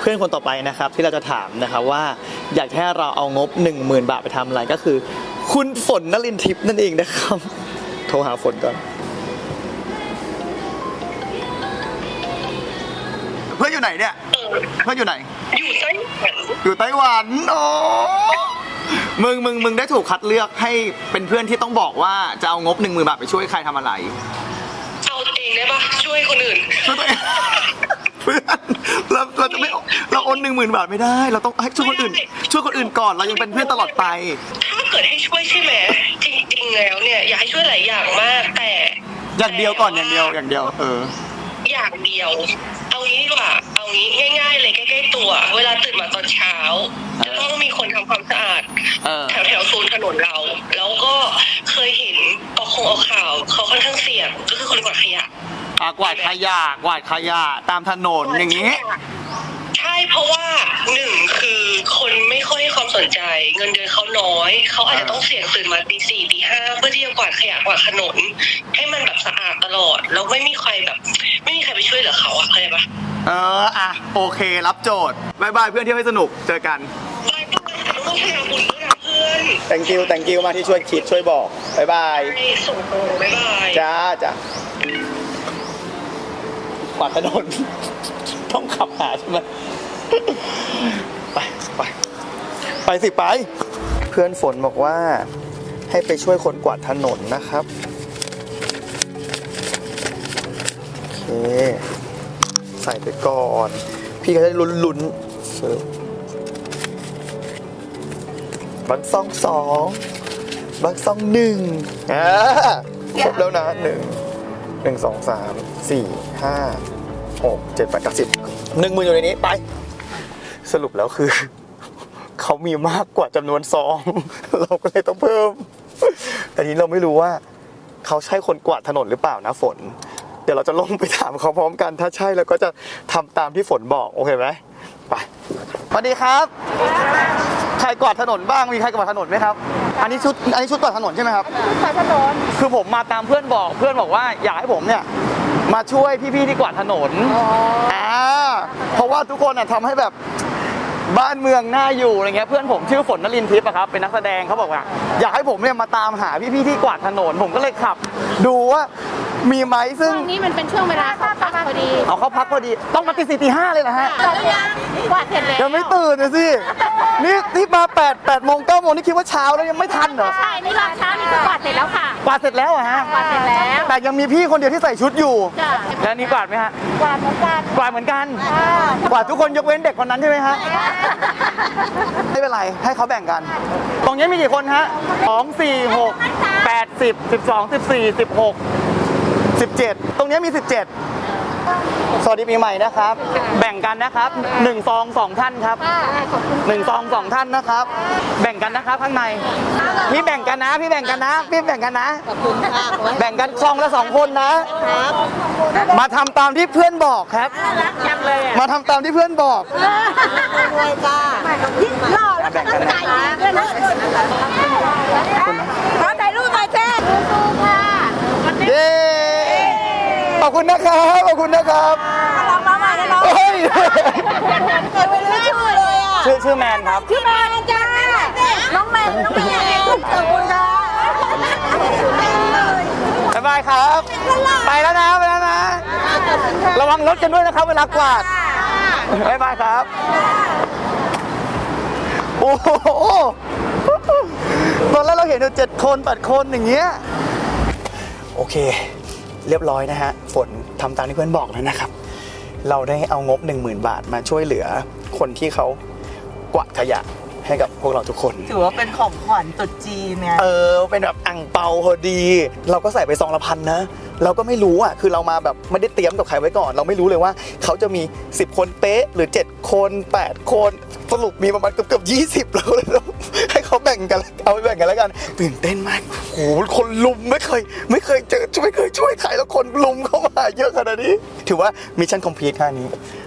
เพื่อนคนต่อไปนะครับที่เราจะถามนะครับว่าอยากให้เราเอางบ 10,000 บาทไปทำอะไรก็คือ คุณฝนนลินทิพย์นั่นเองนะครับ โทรหาฝนก่อนเพื่อนอยู่ไหนเนี่ยเพื่อนอยู่ไหน อยู่ไต้หวันอยู่ไต้หวันโอ้มึงมึงมึงได้ถูกคัดเลือกให้เป็นเพื่อนที่ต้องบอกว่าจะเอางบหนึ่งหมื่นบาทไปช่วยใครทำอะไร เอาตัวเองได้ปะช่วยคนอื่นช่วยตัวเอง เพื่อนเราเราจะไม่เราโอ นหนึ่งหมื่นบาทไม่ได้ เราต้องให้ช่วยคนอื่น ช่วยคนอื่นก่อนเรายังเป็นเพื่อนตลอดไป ถ้าเกิดให้ช่วยใช่ไหมจริงๆแล้วเนี่ยอยากให้ช่วยหลายอย่างมากแต่อย่างเดียวก่อนอย่างเดียวอย่างเดียว เออ อย่างเดียว เอางี้ดีกว่า เอางี้ง่าย ๆ เลยใกล้ๆตัว เวลาตื่นมาตอนเช้าเออจะต้องมีคนทำความสะอาดเออ แถวแถวๆโซนถนนเรา แล้วก็เคยเห็นออกคงออกข่าวเขาค่อนข้างเสี่ยงก็คือคนกวาดขยะ อะกวาดขยะกวาดขยะตามถนนอย่างนี้ ใช่ เพราะว่าหนึ่งคือคนไม่ค่อยให้ความสนใจ เงินเดือนเขาน้อย เขาอาจจะต้องเสี่ยงตื่นมาตีสี่ตีห้าเพื่อที่จะกวาดขยะกวาดถนน ให้มันแบบสะอาดตลอด แล้วไม่มีใครแบบ ไม่มีใครไปช่วยเหลือเขาอะเข้าใจปะเอออะโอเค รับโจทย์บายบายเพื่อนเที่ยวให้สนุกเจอกัน บายบายต้องพยายามบุญด้วยนะเพื่อน thank you thank you มาที่ช่วยคิดช่วยบอกบายบายไปส่งโตบ๊ายบาย จ้าจ้ะกวาดถนน ต้องขับหาใช่ไหม ไปไปไปสิไป เพื่อนฝนบอกว่าให้ไปช่วยคนกวาดถนนนะครับ โอเค ใส่ไปก่อน พี่ก็จะลุ้นลุ้นๆเสิร์ฟบังซองสองบังซองหนึ่งอ่าครบแล้วนะหนึ่งหนึ่งสองสามสี่ห้าหกเจ็ดแปดเก้าสิบหนึ่งหมืออยู่ในนี้ไป สรุปแล้วคือ เขามีมากกว่าจำนวนซอง เราก็เลยต้องเพิ่มแต่ทีนี้เราไม่รู้ว่าเขาใช่คนกวาดถนนหรือเปล่านะฝน เดี๋ยวเราจะลงไปถามเขาพร้อมกันถ้าใช่เราก็จะทำตามที่ฝนบอกโอเคไหมไปสวัสดีครับ ใครกวาดถนนบ้างมีใครกวาดถนนไหมครับ อันนี้ชุดอันนี้ชุดกวาดถนนใช่ไหมครับสายถนนคือผมมาตามเพื่อนบอกเพื่อนบอกว่าอยากให้ผมเนี่ยมาช่วยพี่ๆที่กวาดถนนอ่าเพราะว่าทุกคนอะทำให้แบบ บ้านเมืองน่าอยู่อะไรเงี้ยเพื่อนผมชื่อฝนนลินทิพย์อะครับเป็นนักแสดงเขาบอกว่าอยากให้ผมเนี่ยมาตามหาพี่ๆที่กวาดถนนผมก็เลยขับ ดูว่ามีไหมซึ่งช่วงนี้มันเป็นช่วงเวลาเขาพักพอดีเอาเข้าพักพอดีต้องมาตีสี่ตีห้าเลยนะฮะแล้วยังกวาดเสร็จแล้ว ยังไม่ตื่นเลยสิ นี่นี่มา8 8โมง9โมงนี่คิดว่าเช้าแล้วยังไม่ทันเหรอใช่ นี่รอบเช้านี่คือกวาดเสร็จแล้วค่ะกวาดเสร็จแล้วอะฮะกวาดเสร็จแล้วแต่ยังมีพี่คนเดียวที่ใส่ชุดอยู่ จ้ะแล้วนี่กวาดไหมฮะกวาดเหมือนกันกวาดเหมือนกันอ่ากวาดทุกคนยกเว้นเด็กคนนั้นใช่ไหมฮะไม่เป็นไรให้เขาแบ่งกัน ตรงนี้มีกี่คนฮะสองสี่หกแปดสิบสิบสองสิบสี่สิบหกสิบเจ็ดตรงนี้มีสิบเจ็ด สวัสดีปีใหม่นะครับ แบ่งกันนะครับหนึ่งซองสองท่านครับค่ะขอบคุณหนึ่งซองสองท่านนะครับ แบ่งกันนะครับข้างใน พี่แบ่งกันนะ พี่แบ่งกันนะ พี่แบ่งกันนะ ขอบคุณค่ะแบ่งกันซองละสองคนนะมาทำตามที่เพื่อนบอกครับรักจังเลยอะมาทำตามที่เพื่อนบอกรวยจ้าหล่อแล้ว แบ่งกันนะ ใจดีด้วยนะขอถ่ายรูปหน่อยเจ้สู้ๆค่ะ เย้ ขอบคุณนะครับ ขอบคุณ นะครับลองมาใหม่นะน้องเฮ้ยเกิดไม่รู้ชื่อเลยอะชื่อชื่อแมนครับ ชื่อแมนจ้าน้องแมนน้องแมนขอบคุณค่ะบ๊ายบายครับ ไปแล้วนะไปแล้วนะ ระวังรถกันด้วยนะครับเวลากวาดบ๊ายบายครับ โอ้โหตอนแรกเราเห็นอยู่เจ็ดคนแปดคนอย่างเงี้ย โอเค เรียบร้อยนะฮะ ฝนทำตามที่เพื่อนบอกแล้วนะครับ เราได้เอางบ 10,000 บาทมาช่วยเหลือคนที่เขากวาดขยะให้กับพวกเราทุกคน ถือว่าเป็นของขวัญตรุษจีนไงเออ เป็นแบบอ่งเปาพอดี เราก็ใส่ไปซองละพันนะ เราก็ไม่รู้อะคือเรามาแบบไม่ได้เตรียมกับใครไว้ก่อน เราไม่รู้เลยว่าเขาจะมี 10 คนเป๊ะหรือ 7 คน 8 คนสรุปมีประมาณเกือบเกือบยี่สิบแล้วเลยให้เขาแบ่งกันเอาไปแบ่งกันแล้วกันตื่นเต้นมากโหคนลุมไม่เคย ไม่เคยเจอไม่เคยช่วยใครแล้วคนลุมเข้ามาเยอะขนาดนี้ ถือว่ามิชชั่นคอมพลีทแค่นี้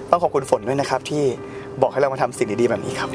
ต้องขอบคุณฝนด้วยนะครับที่บอกให้เรามาทำสิ่งดีๆแบบนี้ครับ